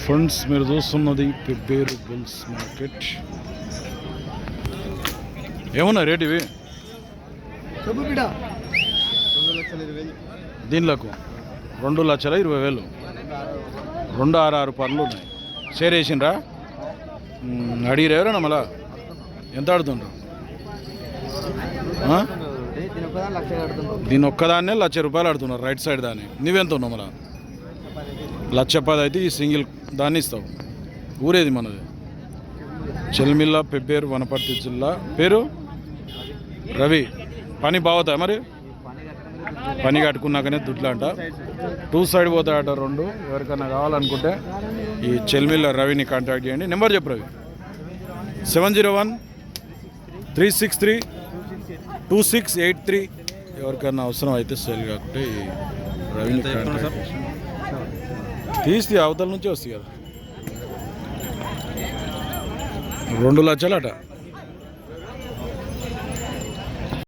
Friends మీరు చూస్తున్నది Pebbair bulls market ఏమన్నా రేట్ ఇవి? దీనిలకు రెండు లక్షల ఇరవై వేలు. రెండు ఆరు ఆరు పనులు ఉన్నాయి. షేర్ వేసిండ్రా? మ్, అడిగిరు ఎవరైనా మళ్ళా? ఎంత ఆడుతుండ్రు? దీని ఒక్కదాన్నే లక్ష రూపాయలు ఆడుతున్నారు రైట్ సైడ్ దాన్ని. నువ్వెంత ఉన్నావు మళ్ళా? లక్ష పది అయితే ఈ సింగిల్ దాన్ని ఇస్తావు ఊరేది మనది. చెల్మిల్ల పెబ్బేరు వనపర్తి జిల్లా. పేరు? రవి. పని బాగుతాయి మరి? పని కట్టుకున్నాకనే దుడ్లు అంట టూ సైడ్ పోతాయట రెండు. ఎవరికైనా కావాలనుకుంటే ఈ చెల్మిల్ల రవిని కాంటాక్ట్ చేయండి. నెంబర్ చెప్పు Ravi. Seven zero one three six three two six eight three ఎవరికైనా అవసరం అయితే సేల్ కాకుంటే తీస్తే అవతల నుంచి వస్తాయి కదా. రెండు లక్షలు అట